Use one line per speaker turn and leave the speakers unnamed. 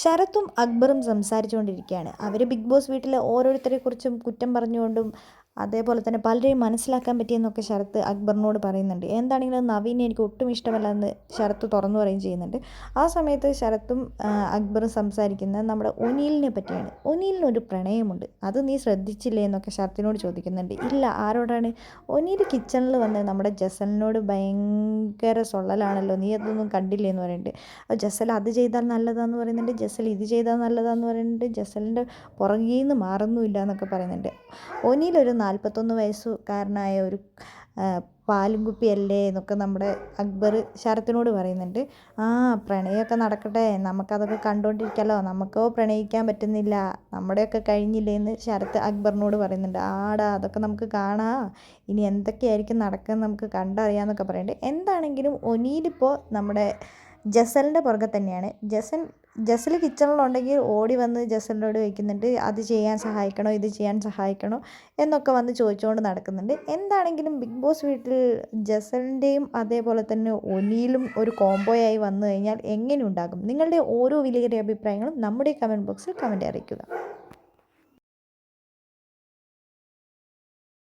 ശരത്തും അക്ബറും സംസാരിച്ചുകൊണ്ടിരിക്കുകയാണ്. അവർ big boss വീട്ടിലെ ഓരോരുത്തരെക്കുറിച്ചും കുറ്റം പറഞ്ഞുകൊണ്ടും അതേപോലെ തന്നെ പലരെയും മനസ്സിലാക്കാൻ പറ്റിയെന്നൊക്കെ ശരത്ത് അക്ബറിനോട് പറയുന്നുണ്ട്. എന്താണെങ്കിലും നവീനെ എനിക്ക് ഒട്ടും ഇഷ്ടമല്ല എന്ന് ശരത്ത് തുറന്നു പറയുകയും ചെയ്യുന്നുണ്ട്. ആ സമയത്ത് ശരത്തും അക്ബറും സംസാരിക്കുന്നത് നമ്മുടെ ഒനീലിനെ പറ്റിയാണ്. ഒനീലിന് ഒരു പ്രണയമുണ്ട്. അത് നീ ശ്രദ്ധിച്ചില്ലേ എന്നൊക്കെ ശരത്തിനോട് ചോദിക്കുന്നുണ്ട്. ഇല്ല ആരോടാണ്? ഒനീൽ കിച്ചണിൽ വന്ന് നമ്മുടെ ജസലിനോട് ഭയങ്കര സൊള്ളലാണല്ലോ. നീ അതൊന്നും കണ്ടില്ലേ എന്ന് പറയുന്നുണ്ട്. അപ്പോൾ ജസൽ അത് ചെയ്താൽ നല്ലതാന്ന് പറയുന്നുണ്ട്. ജസൽ ഇത് ചെയ്താൽ നല്ലതാന്ന് പറയുന്നുണ്ട്. ജസലിന്റെ പുറകിൽ നിന്ന് മാറുന്നുമില്ല എന്നൊക്കെ പറയുന്നുണ്ട്. ഒനീലൊരു നാൽപ്പത്തൊന്ന് വയസ്സുകാരനായ ഒരു പാലും കുപ്പിയല്ലേ എന്നൊക്കെ നമ്മുടെ അക്ബർ ശരത്തിനോട് പറയുന്നുണ്ട്. ആ പ്രണയമൊക്കെ നടക്കട്ടെ. നമുക്കതൊക്കെ കണ്ടുകൊണ്ടിരിക്കാമല്ലോ നമുക്കോ പ്രണയിക്കാൻ പറ്റുന്നില്ല. നമ്മുടെയൊക്കെ കഴിഞ്ഞില്ലേ എന്ന് ശരത്ത് അക്ബറിനോട് പറയുന്നുണ്ട്. ആടാ അതൊക്കെ നമുക്ക് കാണാം. ഇനി എന്തൊക്കെയായിരിക്കും നടക്കുന്നത് നമുക്ക് കണ്ടറിയാമെന്നൊക്കെ പറയുന്നുണ്ട്. എന്താണെങ്കിലും ഒനിയിലിപ്പോൾ നമ്മുടെ ജസലിന്റെ പുറകെ തന്നെയാണ്. ജസൽ ജസൽ കിച്ചണിലുണ്ടെങ്കിൽ ഓടി വന്ന് ജസലിനോട് ചോദിക്കുന്നുണ്ട് അത് ചെയ്യാൻ സഹായിക്കണോ? ഇത് ചെയ്യാൻ സഹായിക്കണോ? എന്നൊക്കെ വന്ന് ചോദിച്ചുകൊണ്ട് നടക്കുന്നുണ്ട്. എന്താണെങ്കിലും ബിഗ് ബോസ് വീട്ടിൽ ജസലിന്റെയും അതേപോലെ തന്നെ ഒനിയിലും ഒരു കോംബോയായി വന്നു കഴിഞ്ഞാൽ എങ്ങനെ ഉണ്ടാകും? നിങ്ങളുടെ ഓരോ വിലയേറിയ അഭിപ്രായങ്ങളും നമ്മുടെ കമന്റ് ബോക്സിൽ കമന്റ് അറിയിക്കുക.